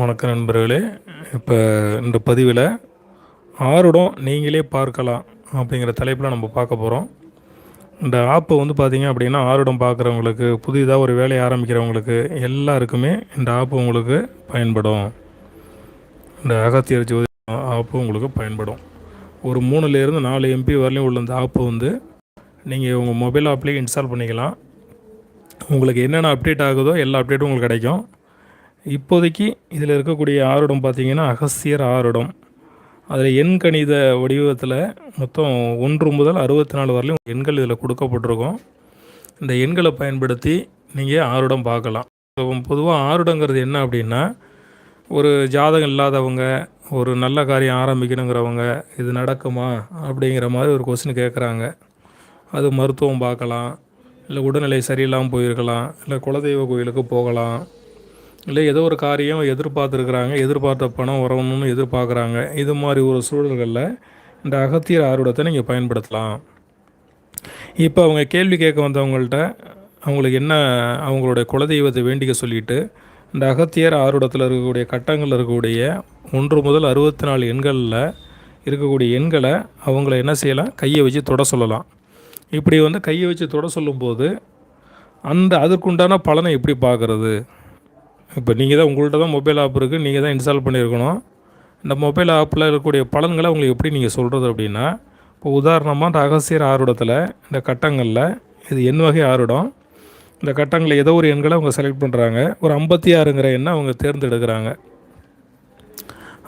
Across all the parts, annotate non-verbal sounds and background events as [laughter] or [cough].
வணக்கம் நண்பர்களே. இப்போ இந்த பதிவில் ஆறுடம் நீங்களே பார்க்கலாம் அப்படிங்கிற தலைப்பில் நம்ம பார்க்க போகிறோம் இந்த ஆப்பை வந்து பார்த்திங்க அப்படின்னா ஆறுடம் பார்க்குறவங்களுக்கு புதிதாக ஒரு வேலையை ஆரம்பிக்கிறவங்களுக்கு எல்லாருக்குமே இந்த ஆப்பு உங்களுக்கு பயன்படும். இந்த அகத்தியர் ஜோதி ஆப்பு உங்களுக்கு பயன்படும். ஒரு மூணுலேருந்து நாலு எம்பி வரலையும் உள்ள இந்த ஆப்பு வந்து நீங்கள் உங்கள் மொபைல் ஆப்லேயே இன்ஸ்டால் பண்ணிக்கலாம். உங்களுக்கு என்னென்ன அப்டேட் ஆகுதோ எல்லா அப்டேட்டும் உங்களுக்கு கிடைக்கும். இப்போதைக்கு இதில் இருக்கக்கூடிய ஆருடம் பார்த்திங்கன்னா அகஸ்தியர் ஆருடம். அதில் எண் கணித வடிவத்தில் மொத்தம் ஒன்று முதல் அறுபத்தி நாலு வரலையும் எண்கள் இதில் கொடுக்கப்பட்டிருக்கும். இந்த எண்களை பயன்படுத்தி நீங்கள் ஆருடம் பார்க்கலாம். பொதுவாக ஆருடங்கிறது என்ன அப்படின்னா ஒரு ஜாதகம் இல்லாதவங்க ஒரு நல்ல காரியம் ஆரம்பிக்கணுங்கிறவங்க இது நடக்குமா அப்படிங்கிற மாதிரி ஒரு கொஸ்டின் கேட்குறாங்க. அது மருத்துவம் பார்க்கலாம் இல்லை உடல்நிலை சரியில்லாமல் போயிருக்கலாம் இல்லை குலதெய்வ கோயிலுக்கு போகலாம் இல்லை ஏதோ ஒரு காரியம் எதிர்பார்த்துருக்குறாங்க எதிர்பார்த்த பணம் வரணும்னு எதிர்பார்க்குறாங்க. இது மாதிரி ஒரு சூழல்களில் இந்த அகத்தியர் ஆர்வத்தை நீங்கள் பயன்படுத்தலாம். இப்போ அவங்க கேள்வி கேட்க வந்தவங்கள்ட்ட அவங்களுக்கு என்ன அவங்களுடைய குலதெய்வத்தை வேண்டிக்க சொல்லிட்டு இந்த அகத்தியர் ஆருடத்தில் இருக்கக்கூடிய கட்டங்களில் இருக்கக்கூடிய ஒன்று முதல் அறுபத்தி நாலு எண்களில் இருக்கக்கூடிய எண்களை அவங்கள என்ன செய்யலாம்? கையை வச்சு தொட சொல்லலாம். இப்படி வந்து கையை வச்சு தொட சொல்லும்போது அந்த அதற்குண்டான பலனை எப்படி பார்க்குறது? இப்போ நீங்கள் தான் உங்கள்கிட்ட தான் மொபைல் ஆப் இருக்குது நீங்கள் தான் இன்ஸ்டால் பண்ணியிருக்கணும். இந்த மொபைல் ஆப்பில் இருக்கக்கூடிய பலன்களை உங்களுக்கு எப்படி நீங்கள் சொல்கிறது அப்படின்னா இப்போ உதாரணமாக ரகசியர் ஆர்வடத்தில் இந்த கட்டங்களில் இது எண் வகை ஆர்வடம் இந்த கட்டங்களில் ஏதோ ஒரு எண்களை அவங்க செலக்ட் பண்ணுறாங்க ஒரு ஐம்பத்தி ஆறுங்கிற எண்ணை அவங்க தேர்ந்தெடுக்கிறாங்க.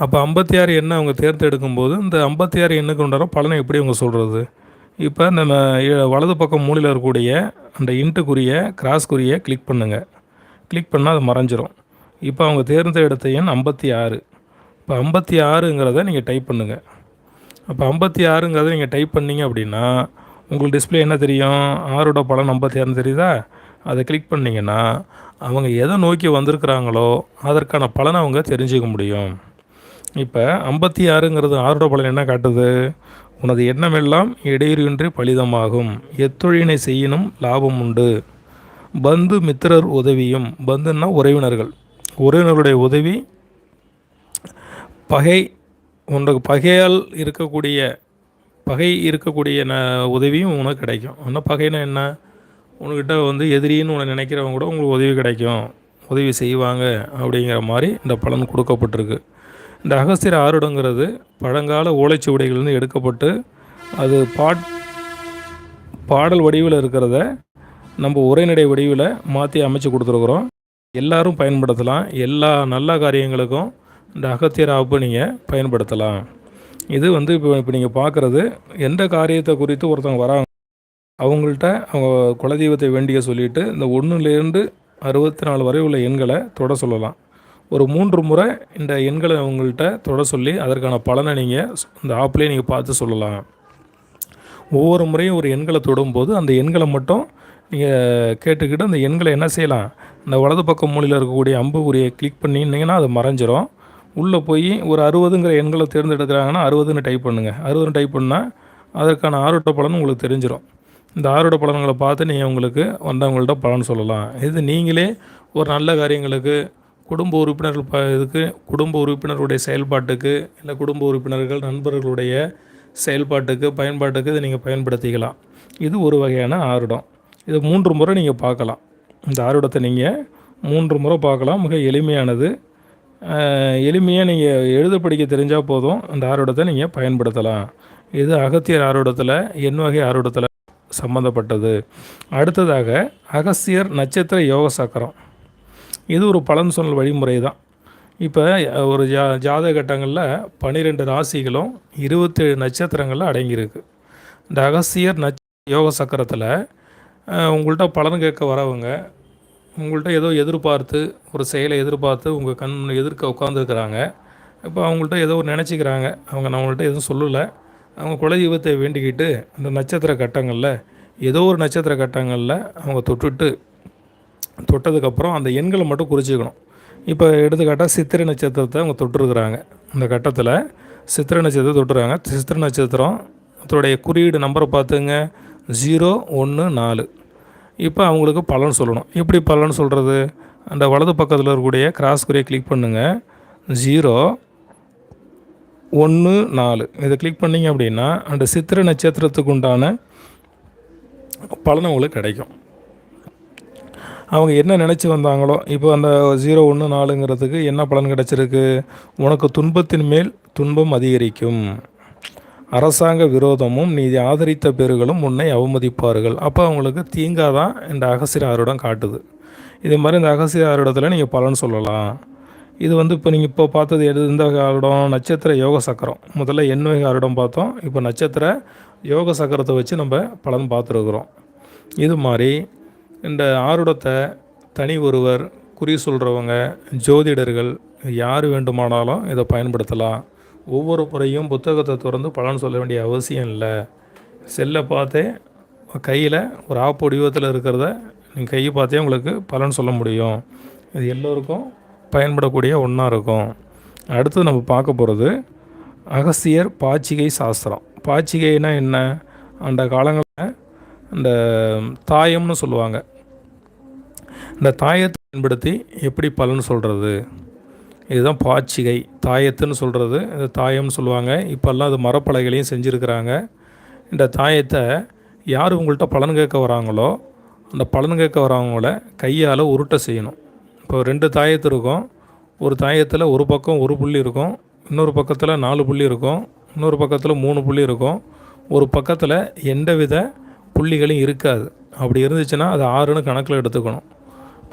அப்போ ஐம்பத்தி ஆறு எண்ணை அவங்க தேர்ந்தெடுக்கும்போது இந்த ஐம்பத்தி ஆறு எண்ணுக்கு உண்டான பலனை எப்படி அவங்க சொல்கிறது இப்போ நம்ம வலது பக்கம் மூலையில் இருக்கக்கூடிய அந்த இன்ட்டுக்குரிய கிராஸ்க்குரிய கிளிக் பண்ணுங்கள் கிளிக் பண்ணால் அது மறைஞ்சிரும். இப்போ அவங்க தேர்ந்தெடுத்த எண் ஐம்பத்தி ஆறு. இப்போ ஐம்பத்தி ஆறுங்கிறத நீங்கள் டைப் பண்ணுங்கள் அப்போ ஐம்பத்தி ஆறுங்கிறத நீங்கள் டைப் பண்ணிங்க அப்படின்னா உங்களுக்கு டிஸ்பிளே என்ன தெரியும்? ஆறோட பலன் ஐம்பத்தி ஆறுன்னு தெரியுதா? அதை கிளிக் பண்ணிங்கன்னா அவங்க எதை நோக்கி வந்திருக்கிறாங்களோ அதற்கான பலனை அவங்க தெரிஞ்சுக்க முடியும். இப்போ ஐம்பத்தி ஆறுங்கிறது ஆறோட பலன் என்ன காட்டுது? உனது எண்ணமெல்லாம் இடையூறின்றி பலிதமாகும். எத்தொழினை செய்யணும் லாபம் உண்டு. பந்து மித்திரர் உதவியும் பந்துன்னா உறவினர்கள். உறவினர்களுடைய உதவி பகை உனக்கு பகையால் இருக்கக்கூடிய பகை இருக்கக்கூடிய ந உதவியும் உனக்கு கிடைக்கும். ஆனால் பகைனா என்ன? உனக்கிட்ட வந்து எதிரின்னு உன்னை நினைக்கிறவங்க கூட உங்களுக்கு உதவி கிடைக்கும். உதவி செய்வாங்க அப்படிங்கிற மாதிரி இந்த பலன் கொடுக்கப்பட்டிருக்கு. இந்த அகஸ்திர ஆறுடங்கிறது பழங்கால ஓலைச்சுவடைகள்லேருந்து எடுக்கப்பட்டு அது பாட் பாடல் வடிவில் இருக்கிறத நம்ம உரைநடை வடிவில் மாற்றி அமைச்சு கொடுத்துருக்குறோம். எல்லாரும் பயன்படுத்தலாம். எல்லா நல்ல காரியங்களுக்கும் இந்த அகத்தியர் ஆப்பை நீங்கள் பயன்படுத்தலாம். இது வந்து இப்போ இப்போ நீங்கள் பார்க்குறது எந்த காரியத்தை குறித்து ஒருத்தவங்க வராங்க அவங்கள்ட்ட அவங்க குலதெய்வத்தை வேண்டிய சொல்லிவிட்டு இந்த ஒன்றுலேருந்து அறுபத்தி நாலு வரை உள்ள எண்களை தொட சொல்லலாம். ஒரு மூன்று முறை இந்த எண்களை அவங்கள்ட்ட தொட சொல்லி அதற்கான பலனை நீங்கள் இந்த ஆப்லேயே நீங்கள் பார்த்து சொல்லலாம். ஒவ்வொரு முறையும் ஒரு எண்களை தொடும்போது அந்த எண்களை மட்டும் நீங்கள் கேட்டுக்கிட்டு அந்த எண்களை என்ன செய்யலாம்? இந்த வலது பக்கம் மூலையில் இருக்கக்கூடிய அம்பு உரியை கிளிக் பண்ணிங்கன்னா அது மறைஞ்சிரும். உள்ளே போய் ஒரு அறுபதுங்கிற எண்களை தேர்ந்தெடுக்கிறாங்கன்னா அறுபதுன்னு டைப் பண்ணுங்கள் அறுபதுன்னு டைப் பண்ணால் அதற்கான ஆரோட்ட பலன் உங்களுக்கு தெரிஞ்சிடும் இந்த ஆரோட பலன்களை பார்த்து நீங்கள் உங்களுக்கு வந்தவங்கள்ட்ட பலன் சொல்லலாம். இது நீங்களே ஒரு நல்ல காரியங்களுக்கு குடும்ப உறுப்பினர்கள் ப இதுக்கு குடும்ப உறுப்பினருடைய செயல்பாட்டுக்கு இல்லை குடும்ப உறுப்பினர்கள் நண்பர்களுடைய செயல்பாட்டுக்கு பயன்பாட்டுக்கு இதை நீங்கள் பயன்படுத்திக்கலாம். இது ஒரு வகையான ஆருடம். இதை மூன்று முறை நீங்கள் பார்க்கலாம். இந்த ஆர்வடத்தை நீங்கள் மூன்று முறை பார்க்கலாம். மிக எளிமையானது. எளிமையாக நீங்கள் எழுத படிக்க தெரிஞ்சால் போதும். அந்த ஆர்வடத்தை நீங்கள் பயன்படுத்தலாம். இது அகத்தியர் ஆர்வடத்தில் என் வகை ஆருடத்தில் சம்மந்தப்பட்டது அடுத்ததாக அகஸ்தியர் நட்சத்திர யோக சக்கரம். இது ஒரு பலன் சொன்னல் வழிமுறை தான். இப்போ ஒரு ஜா ஜாத கட்டங்களில் பன்னிரெண்டு ராசிகளும் இருபத்தேழு நட்சத்திரங்களில் அடங்கியிருக்கு. இந்த அகஸ்தியர் நட்ச யோக சக்கரத்தில் உங்கள்கிட்ட பலன் கேட்க வரவங்க உங்கள்கிட்ட ஏதோ எதிர்பார்த்து ஒரு செயலை எதிர்பார்த்து உங்கள் கண் எதிர்க்க உட்காந்துருக்குறாங்க இப்போ அவங்கள்ட்ட ஏதோ ஒரு நினச்சிக்கிறாங்க. அவங்க நம்மள்கிட்ட எதுவும் சொல்லலை. அவங்க குலதெய்வத்தை வேண்டிக்கிட்டு அந்த நட்சத்திர கட்டங்களில் ஏதோ ஒரு நட்சத்திர கட்டங்களில் அவங்க தொட்டுட்டு தொட்டதுக்கப்புறம் அந்த எண்களை மட்டும் குறிச்சிக்கணும். இப்போ எடுத்துக்காட்டால் சித்திரை நட்சத்திரத்தை அவங்க தொட்டுருக்குறாங்க. அந்த கட்டத்தில் சித்திரை நட்சத்திரத்தை தொட்டுறாங்க. சித்திரை நட்சத்திரம் அதோடைய குறியீடு நம்பரை பார்த்துங்க. ஜீரோ ஒன்று நாலு. இப்போ அவங்களுக்கு பலன் சொல்லணும். எப்படி பலன் சொல்கிறது அந்த வலது பக்கத்தில் இருக்கக்கூடிய கிராஸ் குறியை கிளிக் பண்ணுங்கள் ஜீரோ ஒன்று நாலு. இதை கிளிக் பண்ணிங்க அப்படின்னா அந்த சித்திரை நட்சத்திரத்துக்கு உண்டான பலன் உங்களுக்கு கிடைக்கும். அவங்க என்ன நினச்சி வந்தாங்களோ இப்போ அந்த ஜீரோ ஒன்று நாலுங்கிறதுக்கு என்ன பலன் கிடச்சிருக்கு? உனக்கு துன்பத்தின் மேல் துன்பம் அதிகரிக்கும். அரசாங்க விரோதமும் நீ ஆதரித்த பேர்களும் உன்னை அவமதிப்பார்கள். அப்போ அவங்களுக்கு தீங்கா தான் இந்த அகசிராரிடம் காட்டுது. இது மாதிரி இந்த அகசிராரிடத்தில் நீங்கள் பலன் சொல்லலாம். இது வந்து இப்போ நீங்கள் இப்போ பார்த்தது எது? இந்த ஆருடம் நட்சத்திர யோக சக்கரம். முதல்ல எண்வகை ஆருடம் பார்த்தோம். இப்போ நட்சத்திர யோக சக்கரத்தை வச்சு நம்ம பலன் பார்த்துருக்குறோம். இது மாதிரி இந்த ஆருடத்தை தனி ஒருவர் குறி சொல்கிறவங்க ஜோதிடர்கள் யார் வேண்டுமானாலும் இதை பயன்படுத்தலாம். ஒவ்வொரு முறையும் புத்தகத்தை திறந்து பலன் சொல்ல வேண்டிய அவசியம் இல்லை. செல்லை பார்த்தே கையில் ஒரு ஆப் வடிவத்தில் இருக்கிறத நீங்கள் கையை பார்த்தே உங்களுக்கு பலன் சொல்ல முடியும். இது எல்லோருக்கும் பயன்படக்கூடிய ஒன்றா இருக்கும். அடுத்து நம்ம பார்க்க போகிறது அகஸ்தியர் பாச்சிகை சாஸ்திரம். பாச்சிகைனா என்ன? அந்த காலங்களில் இந்த தாயம்னு சொல்லுவாங்க. இந்த தாயத்தை பயன்படுத்தி எப்படி பலன் சொல்கிறது இதுதான் பாச்சிகை தாயத்துன்னு சொல்கிறது இது தாயம்னு சொல்லுவாங்க. இப்போல்லாம் அது மரப்பலகைகளையும் செஞ்சுருக்கிறாங்க. இந்த தாயத்தை யார் உங்கள்கிட்ட பலன் கேட்க வராங்களோ அந்த பலன் கேட்க வரவங்கள கையால் உருட்டை செய்யணும். இப்போ ரெண்டு தாயத்து இருக்கும். ஒரு தாயத்தில் ஒரு பக்கம் ஒரு புள்ளி இருக்கும். இன்னொரு பக்கத்தில் நாலு புள்ளி இருக்கும். இன்னொரு பக்கத்தில் மூணு புள்ளி இருக்கும். ஒரு பக்கத்தில் எந்த வித புள்ளிகளும் இருக்காது. அப்படி இருந்துச்சுன்னா அது ஆறுன்னு கணக்கில் எடுத்துக்கணும்.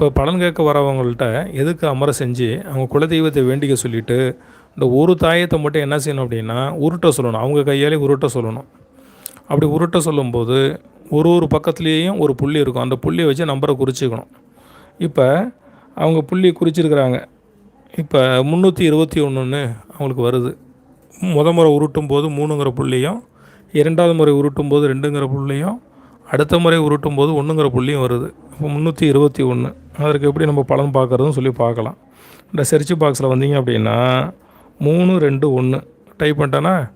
இப்போ பலன் கேட்க வரவங்கள்ட்ட எதுக்கு அமர செஞ்சு அவங்க குலதெய்வத்தை வேண்டிக்க சொல்லிவிட்டு இந்த ஒரு தாயத்தை மட்டும் என்ன செய்யணும் அப்படின்னா உருட்ட சொல்லணும். அவங்க கையாலே உருட்ட சொல்லணும். அப்படி உருட்ட சொல்லும்போது ஒரு ஒரு பக்கத்துலேயும் ஒரு புள்ளி இருக்கும். அந்த புள்ளியை வச்சு நம்பரை குறிச்சிக்கணும். இப்போ அவங்க புள்ளி குறிச்சிருக்கிறாங்க. இப்போ முந்நூற்றி இருபத்தி ஒன்றுன்னு அவங்களுக்கு வருது. முத முறை உருட்டும் போது மூணுங்கிற புள்ளியும் இரண்டாவது முறை உருட்டும் போது ரெண்டுங்கிற புள்ளியும் அடுத்த முறை உருட்டும் போது ஒன்றுங்கிற புள்ளியும் வருது. முந்நூற்றி இருபத்தி ஒன்று. அதற்கு எப்படி நம்ம பலன் பார்க்குறதுன்னு சொல்லி பார்க்கலாம். இந்த செர்ச் பாக்ஸில் வந்தீங்க அப்படின்னா மூணு ரெண்டு ஒன்று. டைப் பண்ணிட்டேன்னா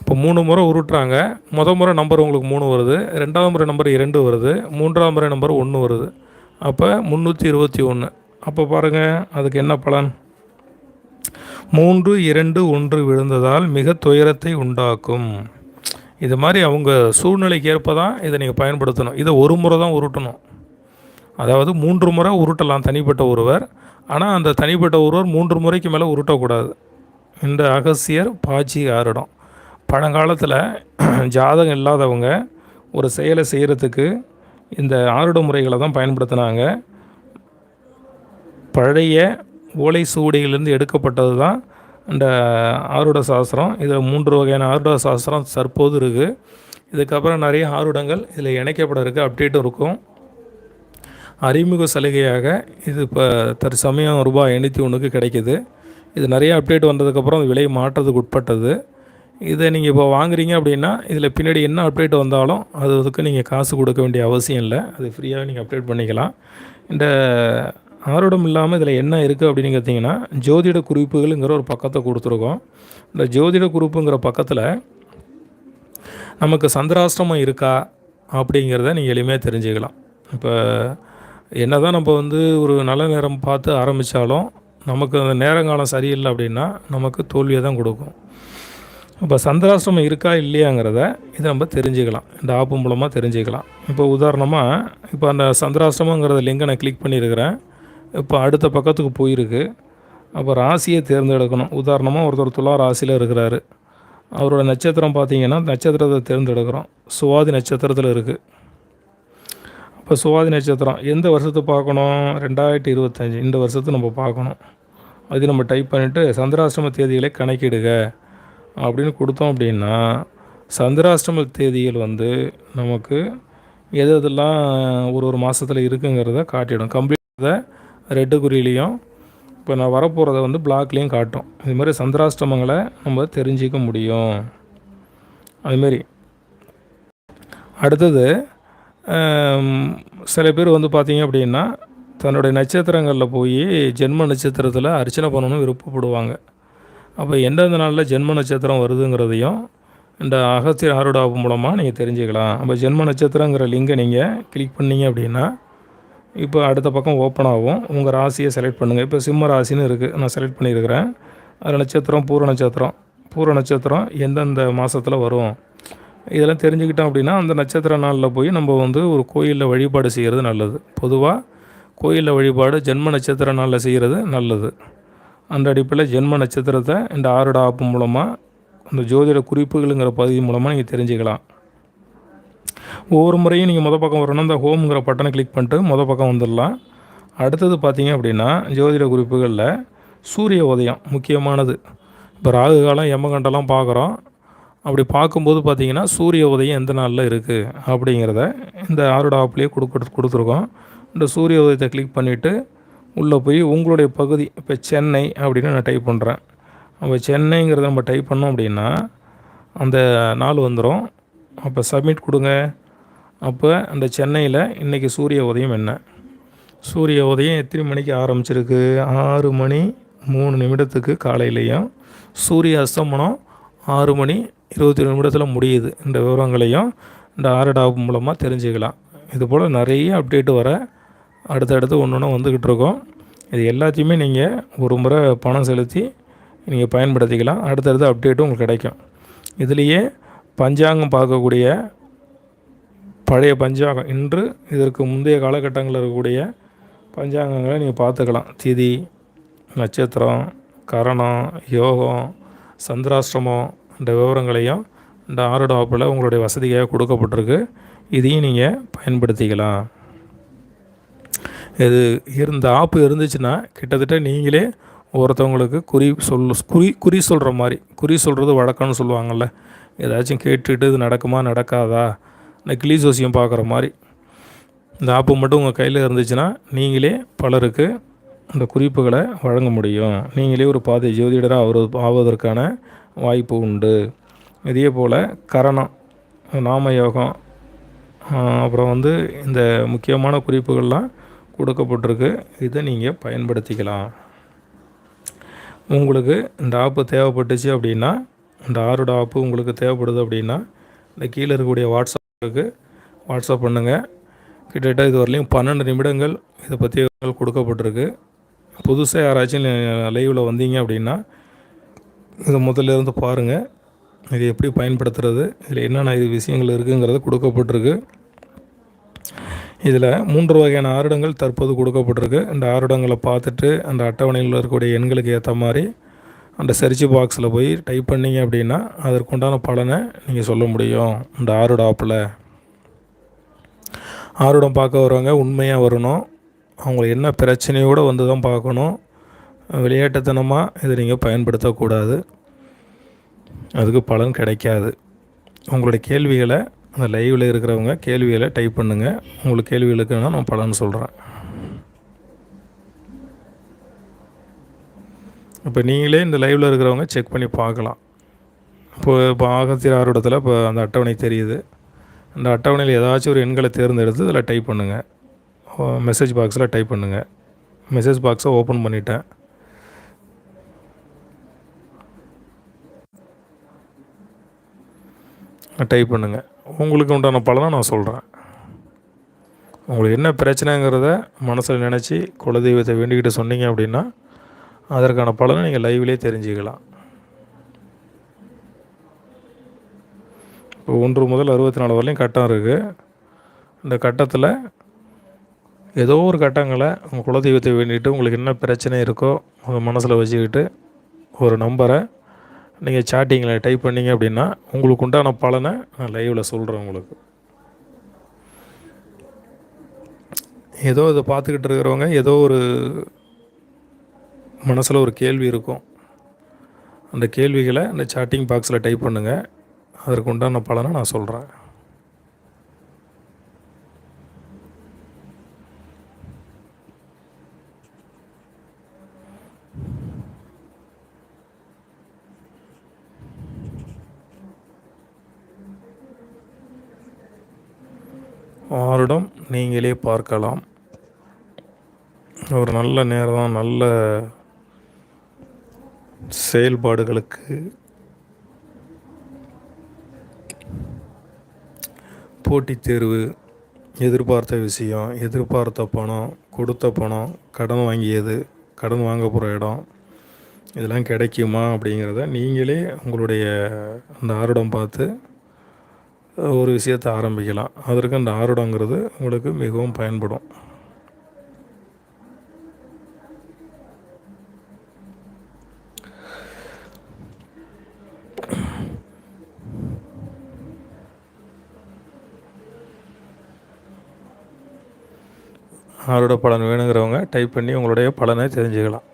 இப்போ மூணு முறை உருட்டுறாங்க. முத முறை நம்பர் உங்களுக்கு மூணு வருது. ரெண்டாவது முறை நம்பர் இரண்டு வருது. மூன்றாவது முறை நம்பர் ஒன்று வருது. அப்போ முந்நூற்றி இருபத்தி ஒன்று. அப்போ பாருங்கள் அதுக்கு என்ன பலன்? மூன்று இரண்டு ஒன்று விழுந்ததால் மிக துயரத்தை உண்டாக்கும். இது மாதிரி அவங்க சூழ்நிலைக்கு ஏற்ப தான் இதை நீங்கள் பயன்படுத்தணும். இதை ஒரு முறை தான் உருட்டணும். அதாவது மூன்று முறை உருட்டலாம் தனிப்பட்ட ஒருவர். ஆனால் அந்த தனிப்பட்ட ஒருவர் மூன்று முறைக்கு மேலே உருட்டக்கூடாது. இந்த அகசியர் பாச்சி ஆறிடம் பழங்காலத்தில் [clears throat] ஜாதகம் இல்லாதவங்க ஒரு செயலை செய்கிறதுக்கு இந்த ஆருட முறைகளை தான் பயன்படுத்தினாங்க. பழைய ஓலை சுவடிகளிலிருந்து எடுக்கப்பட்டது தான் இந்த ஆருட சாஸ்திரம் இதில் மூன்று வகையான ஆருட சாஸ்திரம் தற்போது இருக்குது இதுக்கப்புறம் நிறைய ஆருடங்கள் இதில் இணைக்கப்பட இருக்குது அப்டேட்டும் இருக்கும். அறிமுக சலுகையாக இது இப்போ தற்சமயம் ரூபாய் எண்ணூற்றி ஒன்றுக்கு கிடைக்கிது. இது நிறைய அப்டேட் வந்ததுக்கப்புறம் விலை மாற்றத்துக்கு உட்பட்டது. இதை நீங்கள் இப்போ வாங்குறீங்க அப்படின்னா இதில் பின்னாடி என்ன அப்டேட் வந்தாலும் அது அதுக்கு நீங்கள் காசு கொடுக்க வேண்டிய அவசியம் இல்லை. அது ஃப்ரீயாக நீங்கள் அப்டேட் பண்ணிக்கலாம். இந்த ஆரோடம் இல்லாமல் இதில் என்ன இருக்குது அப்படின்னு கேட்டிங்கன்னா ஜோதிட குறிப்புகளுங்கிற ஒரு பக்கத்தை கொடுத்துருக்கோம். இந்த ஜோதிட குறிப்புங்கிற பக்கத்தில் நமக்கு சந்திராஷ்டிரமம் இருக்கா அப்படிங்கிறத நீங்கள் எளிமையாக தெரிஞ்சுக்கலாம். இப்போ என்ன தான் நம்ம வந்து ஒரு நல்ல நேரம் பார்த்து ஆரம்பித்தாலும் நமக்கு அந்த நேரங்காலம் சரியில்லை அப்படின்னா நமக்கு தோல்வியை தான் கொடுக்கும். இப்போ சந்திராஷ்டிரமம் இருக்கா இல்லையாங்கிறத இதை நம்ம தெரிஞ்சுக்கலாம். இந்த ஆப்பு மூலமாக தெரிஞ்சுக்கலாம். இப்போ உதாரணமாக இப்போ அந்த சந்திராஷ்டிரமங்கிறத லிங்கை நான் கிளிக் பண்ணியிருக்கிறேன் இப்போ அடுத்த பக்கத்துக்கு போயிருக்கு. அப்போ ராசியை தேர்ந்தெடுக்கணும். உதாரணமாக ஒருத்தர் துலா ராசியில் இருக்கிறாரு. அவரோட நட்சத்திரம் பார்த்தீங்கன்னா நட்சத்திரத்தை தேர்ந்தெடுக்கிறோம். சுவாதி நட்சத்திரத்தில் இருக்குது இப்போ சுவாதி நட்சத்திரம் எந்த வருஷத்தை பார்க்கணும்? ரெண்டாயிரத்தி இருபத்தஞ்சி இந்த வருஷத்தை நம்ம பார்க்கணும். அது நம்ம டைப் பண்ணிவிட்டு சந்திராஷ்டம தேதிகளை கணக்கிடுக. அப்படின்னு கொடுத்தோம் அப்படின்னா சந்திராஷ்டம தேதிகள் வந்து நமக்கு எது எதெல்லாம் ஒரு ஒரு மாதத்தில் இருக்குங்கிறத காட்டிடும். கம்ப்ளீட்டாக ரெட்டு குறியிலையும் இப்போ நான் வரப்போகிறத வந்து பிளாக்லேயும் காட்டும். இது மாதிரி சந்திராஷ்டமங்களை நம்ம தெரிஞ்சிக்க முடியும். அதுமாரி அடுத்தது சில பேர் வந்து பார்த்திங்க அப்படின்னா தன்னுடைய நட்சத்திரங்களில் போய் ஜென்ம நட்சத்திரத்தில் அர்ச்சனை பண்ணணும்னு விருப்பப்படுவாங்க. அப்போ எந்தெந்த நாளில் ஜென்ம நட்சத்திரம் வருதுங்கிறதையும் இந்த அகத்திய ஆருட மூலமாக நீங்கள் தெரிஞ்சுக்கலாம். அப்போ ஜென்ம நட்சத்திரங்கிற லிங்கை நீங்கள் கிளிக் பண்ணிங்க அப்படின்னா இப்போ அடுத்த பக்கம் ஓப்பன் ஆகும். உங்கள் ராசியை செலக்ட் பண்ணுங்கள் இப்போ சிம்ம ராசின்னு இருக்குது நான் செலக்ட் பண்ணியிருக்கிறேன். அதில் நட்சத்திரம் பூர நட்சத்திரம். பூர நட்சத்திரம் எந்தெந்த மாதத்தில் வரும்? இதெல்லாம் தெரிஞ்சுக்கிட்டோம் அப்படின்னா அந்த நட்சத்திர நாளில் போய் நம்ம வந்து ஒரு கோயிலில் வழிபாடு செய்கிறது நல்லது. பொதுவாக கோயிலில் வழிபாடு ஜென்ம நட்சத்திர நாளில் செய்கிறது நல்லது. அந்த அடிப்படையில் ஜென்ம நட்சத்திரத்தை இந்த ஆறுட ஆப்பு மூலமாக இந்த ஜோதிட குறிப்புகளுங்கிற பகுதி மூலமாக நீங்கள் தெரிஞ்சுக்கலாம். ஒவ்வொரு முறையும் நீங்கள் மொதல் பக்கம் வரணும் இந்த ஹோம்ங்கிற பட்டனை கிளிக் பண்ணிட்டு மொதல் பக்கம் வந்துடலாம். அடுத்தது பார்த்தீங்க அப்படின்னா ஜோதிட குறிப்புகளில் சூரிய உதயம் முக்கியமானது. இப்போ ராகு காலம் எம்மகண்டெல்லாம் பார்க்குறோம். அப்படி பார்க்கும்போது பார்த்தீங்கன்னா சூரிய உதயம் எந்த நாளில் இருக்குது அப்படிங்கிறத இந்த ஆரோட ஆப்லேயே கொடுக்க கொடுத்துருக்கோம். இந்த சூரிய உதயத்தை கிளிக் பண்ணிவிட்டு உள்ளே போய் உங்களுடைய பகுதி இப்போ சென்னை அப்படின்னு நான் டைப் பண்ணுறேன் அப்போ சென்னைங்கிறத நம்ம டைப் பண்ணோம் அப்படின்னா அந்த நாள் வந்துடும் அப்போ சப்மிட் கொடுங்க. அப்போ அந்த சென்னையில் இன்றைக்கி சூரிய உதயம் என்ன? சூரிய உதயம் எத்தனை மணிக்கு ஆரம்பிச்சிருக்கு? ஆறு மணி மூணு நிமிடத்துக்கு காலையிலையும் சூரிய அஸ்தமனம் ஆறு மணி இருபத்தி நிமிடத்தில் முடியுது. இந்த விவரங்களையும் இந்த ஆரடாப் மூலமாக தெரிஞ்சுக்கலாம். இது போல் நிறைய அப்டேட் வர அடுத்தடுத்து ஒன்று ஒன்று வந்துக்கிட்டு இருக்கோம். இது எல்லாத்தையுமே நீங்கள் ஒரு முறை பணம் செலுத்தி நீங்கள் பயன்படுத்திக்கலாம். அடுத்தடுத்து அப்டேட்டும் உங்களுக்கு கிடைக்கும். இதுலேயே பஞ்சாங்கம் பார்க்கக்கூடிய பழைய பஞ்சாங்கம். இன்று இதற்கு முந்தைய காலகட்டங்களில் இருக்கக்கூடிய பஞ்சாங்கங்களை நீங்கள் பார்த்துக்கலாம். திதி நட்சத்திரம் கரணம் யோகம் சந்திராஷ்டிரமம் இந்த விவரங்களையும் இந்த ஆரோட ஆப்பில் உங்களுடைய வசதியாக கொடுக்கப்பட்டிருக்கு. இதையும் நீங்கள் பயன்படுத்திக்கலாம். இது இருந்த ஆப்பு இருந்துச்சுன்னா கிட்டத்தட்ட நீங்களே ஒருத்தவங்களுக்கு குறி சொல் குறி குறி சொல்கிற மாதிரி குறி சொல்கிறது வழக்கம்னு சொல்லுவாங்கள்ல ஏதாச்சும் கேட்டுட்டு இது நடக்குமா நடக்காதா? இந்த கிளி ஜோசியம் பார்க்குற மாதிரி. இந்த ஆப்பு மட்டும் உங்கள் கையில் இருந்துச்சுன்னா நீங்களே பலருக்கு அந்த குறிப்புகளை வழங்க முடியும். நீங்களே ஒரு பாதை ஜோதிடராக ஆவது ஆவதற்கான வாய்ப்பு உண்டு. இதே போல் கரணம் நாம யோகம் அப்புறம் வந்து இந்த முக்கியமான குறிப்புகள்லாம் கொடுக்கப்பட்டிருக்கு. இதை நீங்கள் பயன்படுத்திக்கலாம். உங்களுக்கு இந்த ஆப்பு தேவைப்பட்டுச்சு அப்படின்னா இந்த ஆறுட ஆப்பு உங்களுக்கு தேவைப்படுது அப்படின்னா இந்த கீழே இருக்கக்கூடிய வாட்ஸ்அப்புக்கு வாட்ஸ்அப் பண்ணுங்கள் கிட்டத்தட்ட இது வரலையும் பன்னெண்டு நிமிடங்கள் இதை பற்றி கொடுக்கப்பட்டிருக்கு. புதுசாக யாராச்சும் லைவில் வந்தீங்க அப்படின்னா இதை முதல்ல இருந்து பாருங்கள் இது எப்படி பயன்படுத்துறது இதில் என்னென்ன இது விஷயங்கள் இருக்குங்கிறது கொடுக்கப்பட்டிருக்கு. இதில் மூன்று வகையான ஆருடங்கள் தற்போது கொடுக்கப்பட்டிருக்கு. இந்த ஆருடங்களை பார்த்துட்டு அந்த அட்டவணையில் இருக்கக்கூடிய எண்களுக்கு ஏற்ற மாதிரி அந்த சர்ச் பாக்ஸில் போய் டைப் பண்ணிங்க அப்படின்னா அதற்குண்டான பலனை நீங்கள் சொல்ல முடியும். இந்த ஆரோட ஆப்பில். ஆரோடம் பார்க்க வரவங்க உண்மையாக வரணும். அவங்களுக்கு என்ன பிரச்சனையோடு வந்து தான் பார்க்கணும். விளையாட்டுத்தனமாக இதை நீங்கள் பயன்படுத்தக்கூடாது. அதுக்கு பலன் கிடைக்காது. உங்களுடைய கேள்விகளை அந்த லைவில் இருக்கிறவங்க கேள்விகளை டைப் பண்ணுங்கள் உங்களுக்கு கேள்விகளுக்கு நான் பலன் சொல்கிறேன் இப்போ நீங்களே இந்த லைவில் இருக்கிறவங்க செக் பண்ணி பார்க்கலாம். இப்போ இப்போ ஆகத்திய ஆர்வத்தில் இப்போ அந்த அட்டவணை தெரியுது. அந்த அட்டவணையில் ஏதாச்சும் ஒரு எண்களை தேர்ந்தெடுத்து இதில் டைப் பண்ணுங்கள் மெசேஜ் பாக்ஸில் டைப் பண்ணுங்கள் மெசேஜ் பாக்ஸை ஓப்பன் பண்ணிட்டேன். டைப் பண்ணுங்கள் உங்களுக்கு உண்டான பலனை நான் சொல்கிறேன் உங்களுக்கு என்ன பிரச்சனைங்கிறத மனசில் நினச்சி குலதெய்வத்தை வேண்டிக்கிட்டு சொன்னீங்க அப்படின்னா அதற்கான பலனை நீங்கள் லைவ்லேயே தெரிஞ்சுக்கலாம். இப்போ ஒன்று முதல் அறுபத்தி நாலு வரலையும் கட்டம் இருக்குது இந்த கட்டத்தில் ஏதோ ஒரு கட்டங்களை உங்கள் குலதெய்வத்தை வேண்டிட்டு உங்களுக்கு என்ன பிரச்சனை இருக்கோ உங்கள் மனசில் வச்சுக்கிட்டு ஒரு நம்பரை நீங்கள் சாட்டிங்கில் டைப் பண்ணிங்க அப்படின்னா உங்களுக்கு உண்டான பலனை நான் லைவில் சொல்கிறேன் உங்களுக்கு. ஏதோ இதை பார்த்துக்கிட்டு இருக்கிறவங்க ஏதோ ஒரு மனசில் ஒரு கேள்வி இருக்கும். அந்த கேள்விகளை அந்த சாட்டிங் பாக்ஸில் டைப் பண்ணுங்கள் அதற்கு உண்டான பலனை நான் சொல்கிறேன் ஆருடம் நீங்களே பார்க்கலாம். ஒரு நல்ல நேரம் நல்ல செயல்பாடுகளுக்கு போட்டித் தேர்வு எதிர்பார்த்த விஷயம் எதிர்பார்த்த பணம் கொடுத்த பணம் கடன் வாங்கியது கடன் வாங்க போகிற இடம் இதெல்லாம் கிடைக்குமா அப்படிங்கிறத நீங்களே உங்களுடைய அந்த ஆர்வம் பார்த்து ஒரு விஷயத்தை ஆரம்பிக்கலாம். அதற்கு அந்த ஆர்வங்கிறது உங்களுக்கு மிகவும் பயன்படும். ஆரோட பலன் வேணுங்கிறவங்க டைப் பண்ணி உங்களுடைய பலனை தெரிஞ்சுக்கலாம்.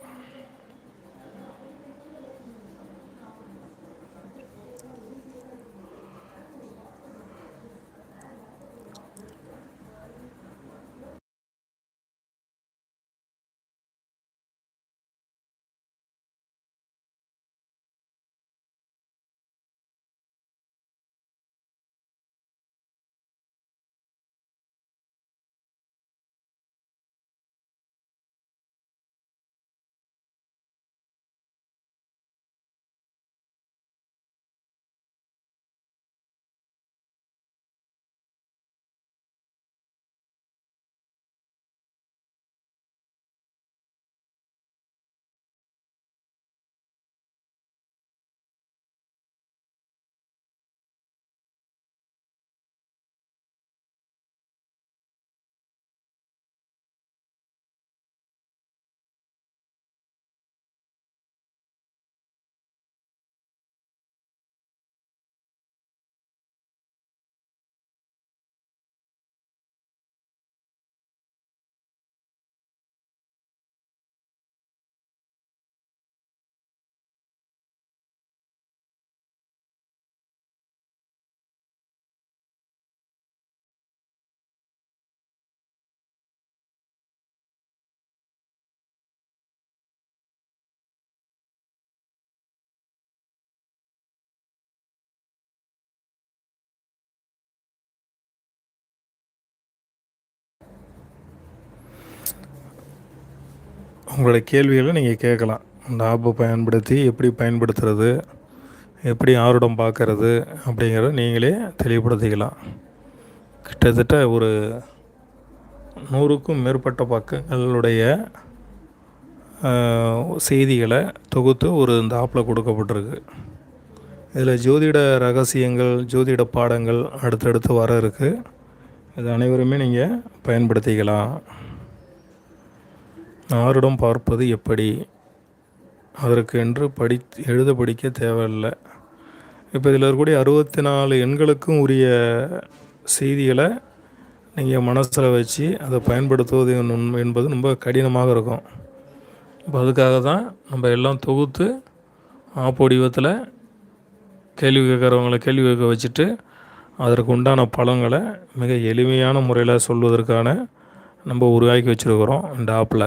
உங்களுடைய கேள்விகளை நீங்கள் கேட்கலாம். இந்த ஆப்பை பயன்படுத்தி எப்படி பயன்படுத்துறது எப்படி ஆர்வம் பார்க்கறது அப்படிங்கிறத நீங்களே தெளிவுபடுத்திக்கலாம். கிட்டத்தட்ட ஒரு நூறுக்கும் மேற்பட்ட பக்கங்களுடைய செய்திகளை தொகுத்து ஒரு இந்த ஆப்பில் கொடுக்கப்பட்டிருக்கு. இதில் ஜோதிட ரகசியங்கள் ஜோதிட பாடங்கள் அடுத்தடுத்து வர இருக்குது இது அனைவருமே நீங்கள் பயன்படுத்திக்கலாம். ஆரிடம் பார்ப்பது எப்படி? அதற்கு என்று படி எழுத படிக்க தேவையில்லை. இப்போ இதில் இருக்கக்கூடிய அறுபத்தி நாலு எண்களுக்கும் உரிய செய்திகளை நீங்கள் மனசில் வச்சு அதை பயன்படுத்துவது என்பது ரொம்ப கடினமாக இருக்கும். இப்போ அதுக்காக தான் நம்ம எல்லாம் தொகுத்து ஆப்படிவத்தில் கேள்வி கேட்குறவங்கள கேள்வி கேட்க வச்சுட்டு அதற்கு உண்டான பழங்களை மிக எளிமையான முறையில் சொல்வதற்கான நம்ம உருவாக்கி வச்சுருக்கிறோம் இந்த ஆப்பில்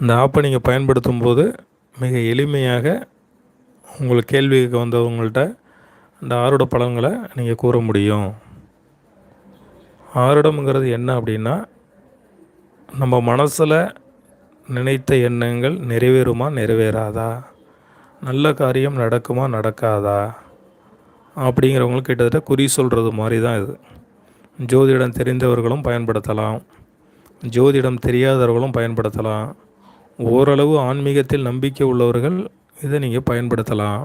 இந்த ஆப்பை நீங்கள் பயன்படுத்தும் போது மிக எளிமையாக உங்களுக்கு கேள்விக்கு வந்தவங்கள்ட்ட இந்த ஆறுட பலன்களை நீங்கள் கூற முடியும். ஆருடம்ங்கிறது என்ன அப்படின்னா நம்ம மனசில் நினைத்த எண்ணங்கள் நிறைவேறுமா நிறைவேறாதா? நல்ல காரியம் நடக்குமா நடக்காதா? அப்படிங்கிறவங்களுக்கு கிட்டத்தட்ட குறி சொல்கிறது மாதிரி தான் இது. ஜோதிடம் தெரிந்தவர்களும் பயன்படுத்தலாம். ஜோதிடம் தெரியாதவர்களும் பயன்படுத்தலாம். ஓரளவு ஆன்மீகத்தில் நம்பிக்கை உள்ளவர்கள் இதை நீங்கள் பயன்படுத்தலாம்.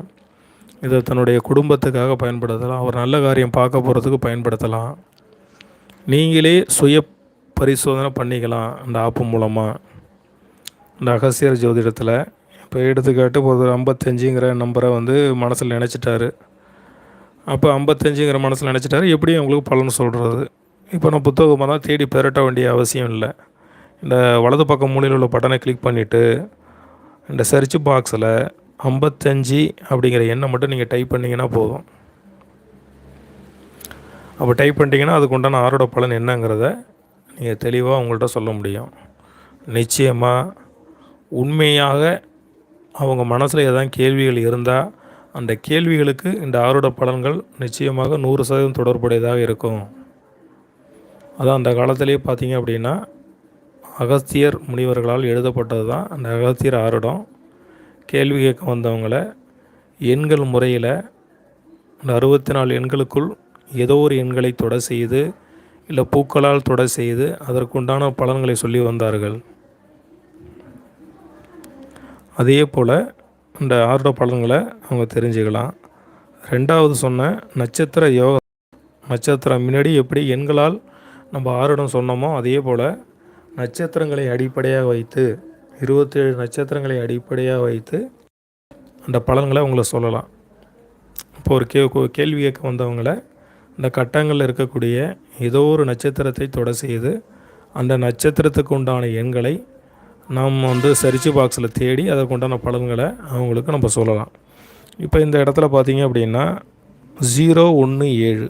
இதை தன்னுடைய குடும்பத்துக்காக பயன்படுத்தலாம். ஒரு நல்ல காரியம் பார்க்க போகிறதுக்கு பயன்படுத்தலாம். நீங்களே சுய பரிசோதனை பண்ணிக்கலாம் இந்த ஆப்பு மூலமாக இந்த அகசியர் ஜோதிடத்தில் இப்போ எடுத்துக்காட்டு ஒரு ஐம்பத்தஞ்சுங்கிற நம்பரை வந்து மனசில் நினச்சிட்டாரு. அப்போ ஐம்பத்தஞ்சுங்கிற மனசில் நினச்சிட்டாரு. எப்படியும் உங்களுக்கு பலன் சொல்கிறது இப்போ நான் புத்தகமாக தான் தேடி பெரட்ட வேண்டிய அவசியம் இல்லை. இந்த வலது பக்கம் மூலையில் உள்ள பட்டனை கிளிக் பண்ணிவிட்டு இந்த சர்ச் பாக்ஸில் ஐம்பத்தஞ்சு அப்படிங்கிற எண்ணை மட்டும் நீங்கள் டைப் பண்ணிங்கன்னா போதும். அப்போ டைப் பண்ணிட்டீங்கன்னா அதுக்கு உண்டான ஆரோட பலன் என்னங்கிறத நீங்கள் தெளிவாக உங்கள்கிட்ட சொல்ல முடியும். நிச்சயமாக உண்மையாக அவங்க மனசில் எதாவது கேள்விகள் இருந்தால் அந்த கேள்விகளுக்கு இந்த ஆரோட பலன்கள் நிச்சயமாக நூறு சதவீதம் தொடர்புடையதாக இருக்கும். அதான் அந்த காலத்திலே பார்த்தீங்க அப்படின்னா அகஸ்தியர் முனிவர்களால் எழுதப்பட்டது தான் அந்த அகஸ்தியர் ஆருடம் கேள்வி கேட்க வந்தவங்களை எண்கள் முறையில் அந்த அறுபத்தி நாலு எண்களுக்குள் ஏதோ ஒரு எண்களை தொட செய்து இல்லை பூக்களால் தொடை செய்து அதற்குண்டான பலன்களை சொல்லி வந்தார்கள். அதே போல் இந்த ஆருட பலன்களை அவங்க தெரிஞ்சுக்கலாம். ரெண்டாவது சொன்ன நட்சத்திர யோக நட்சத்திரம் முன்னாடி எப்படி எண்களால் நம்ம ஆருடம் சொன்னோமோ அதே போல் நட்சத்திரங்களை அடிப்படையாக வைத்து இருபத்தேழு நட்சத்திரங்களை அடிப்படையாக வைத்து அந்த பலன்களை அவங்கள சொல்லலாம். இப்போ ஒரு கே கேள்வி கேட்க வந்தவங்கள இந்த கட்டங்களில் இருக்கக்கூடிய ஏதோ ஒரு நட்சத்திரத்தை தொட செய்து அந்த நட்சத்திரத்துக்கு உண்டான எண்களை நாம் வந்து சரிச்சு பாக்ஸில் தேடி அதற்கு உண்டான பலன்களை அவங்களுக்கு நம்ம சொல்லலாம். இப்போ இந்த இடத்துல பார்த்தீங்க அப்படின்னா ஜீரோ ஒன்று ஏழு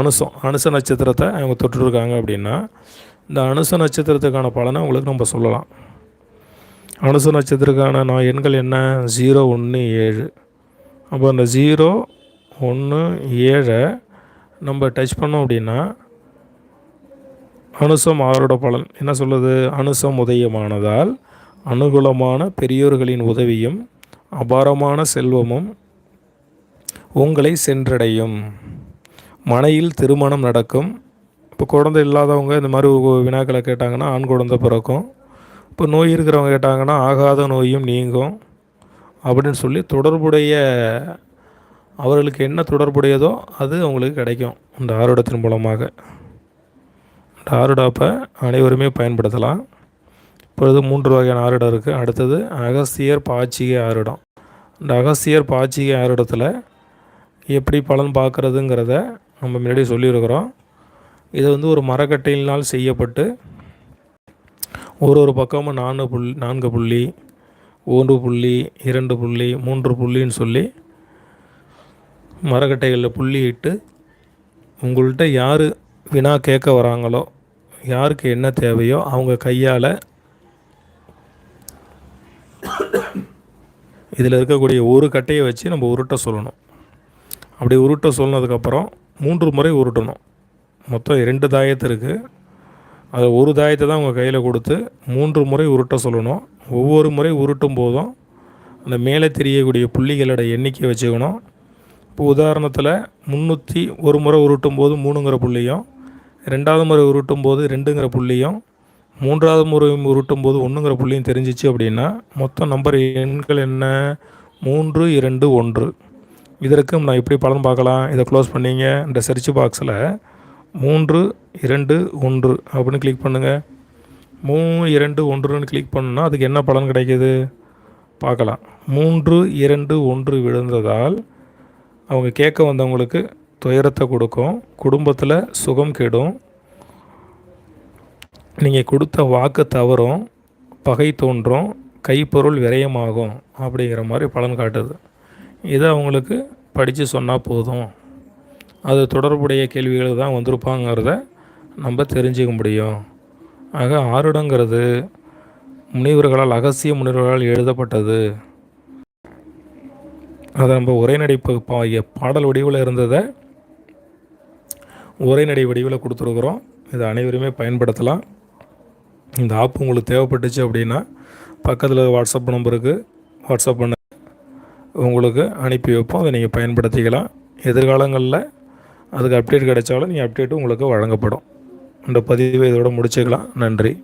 அனுசம் அனுச நட்சத்திரத்தை அவங்க தொட்டுருக்காங்க அப்படின்னா இந்த அனுச நட்சத்திரத்துக்கான பலனை உங்களுக்கு நம்ம சொல்லலாம். அனுச நட்சத்திரக்கான நான் எண்கள் என்ன? ஜீரோ ஒன்று ஏழு. அப்போ அந்த ஜீரோ ஒன்று ஏழை நம்ம டச் பண்ணோம் அப்படின்னா அனுசம் ஆரோட பலன். என்ன சொல்லுது? அனுசம் உதயமானதால் அனுகூலமான பெரியோர்களின் உதவியும் அபாரமான செல்வமும் உங்களை சென்றடையும். மனையில் திருமணம் நடக்கும். இப்போ குழந்தை இல்லாதவங்க இந்த மாதிரி வினாக்களை கேட்டாங்கன்னா ஆண் குழந்தை பிறக்கும். இப்போ நோய் இருக்கிறவங்க கேட்டாங்கன்னா ஆகாத நோயும் நீங்கும் அப்படின்னு சொல்லி தொடர்புடைய அவர்களுக்கு என்ன தொடர்புடையதோ அது அவங்களுக்கு கிடைக்கும். இந்த ஆரோடத்தின் மூலமாக. இந்த ஆருடாப்பை அனைவருமே பயன்படுத்தலாம். இப்பொழுது மூன்று வகையான ஆருடம் இருக்குது அடுத்தது அகஸ்தியர் பாச்சிகை ஆருடம். இந்த அகஸ்தியர் பாச்சிகை ஆருடத்தில் எப்படி பலன் பார்க்குறதுங்கிறத நம்ம முன்னாடி சொல்லியிருக்கிறோம். இது வந்து ஒரு மரக்கட்டையினால் செய்யப்பட்டு ஒரு ஒரு பக்கமும் நான்கு புள்ளி நான்கு புள்ளி ஒன்று புள்ளி இரண்டு புள்ளி மூன்று புள்ளின்னு சொல்லி மரக்கட்டைகளில் புள்ளி இட்டு உங்கள்கிட்ட யார் வினா கேட்க வராங்களோ யாருக்கு என்ன தேவையோ அவங்க கையால் இதில் இருக்கக்கூடிய ஒரு கட்டையை வச்சு நம்ம உருட்ட சொல்லணும். அப்படி உருட்ட சொன்னதுக்கப்புறம் மூன்று முறை உருட்டணும். மொத்தம் இரண்டு தாயத்து இருக்குது அதை ஒரு தாயத்தை தான் உங்கள் கையில் கொடுத்து மூன்று முறை உருட்ட சொல்லணும். ஒவ்வொரு முறை உருட்டும் போதும் அந்த மேலே தெரியக்கூடிய புள்ளிகளோட எண்ணிக்கை வச்சுக்கணும். இப்போ உதாரணத்தில் முந்நூற்றி ஒரு முறை உருட்டும் போது மூணுங்கிற புள்ளியும் ரெண்டாவது முறை உருட்டும் போது ரெண்டுங்கிற புள்ளியும் மூன்றாவது முறை உருட்டும் போது ஒன்றுங்கிற புள்ளியும் தெரிஞ்சிச்சு அப்படின்னா மொத்தம் நம்பர் எண்கள் என்ன? மூன்று இரண்டு ஒன்று. இதற்கும் நான் எப்படி பலன் பார்க்கலாம்? இதை க்ளோஸ் பண்ணிங்க. இந்த சர்ச் பாக்ஸில் மூன்று இரண்டு ஒன்று அப்படின்னு கிளிக் பண்ணுங்கள் மூணு இரண்டு ஒன்றுன்னு கிளிக் பண்ணுன்னா அதுக்கு என்ன பலன் கிடைக்கிது? பார்க்கலாம். மூன்று இரண்டு ஒன்று விழுந்ததால் அவங்க கேட்க வந்தவங்களுக்கு துயரத்தை கொடுக்கும். குடும்பத்தில் சுகம் கெடும். நீங்கள் கொடுத்த வாக்கு தவறும் பகை தோன்றும் கைப்பொருள் விரயமாகும் அப்படிங்கிற மாதிரி பலன் காட்டுது. இதை அவங்களுக்கு படித்து சொன்னால் போதும். அது தொடர்புடைய கேள்விகள் தான் வந்திருப்பாங்கிறத நம்ம தெரிஞ்சுக்க முடியும். ஆக ஆருடங்கிறது முனிவர்களால் அகசிய முனிவர்களால் எழுதப்பட்டது. அதை நம்ம உரைநடை பாடல் வடிவில் இருந்ததை உரைநடை வடிவில் கொடுத்துருக்குறோம். இதை அனைவருமே பயன்படுத்தலாம். இந்த ஆப் உங்களுக்கு தேவைப்பட்டுச்சு அப்படின்னா பக்கத்தில் வாட்ஸ்அப் நம்பருக்கு வாட்ஸ்அப் பண்ண உங்களுக்கு அனுப்பி வைப்போம். அதை நீங்கள் பயன்படுத்திக்கலாம். எதிர்காலங்களில் அதுக்கு அப்டேட் கிடைச்சாலும் நீங்கள் அப்டேட்டும் உங்களுக்கு வழங்கப்படும். இந்த பதிவை இதோடு முடிச்சுக்கலாம். நன்றி.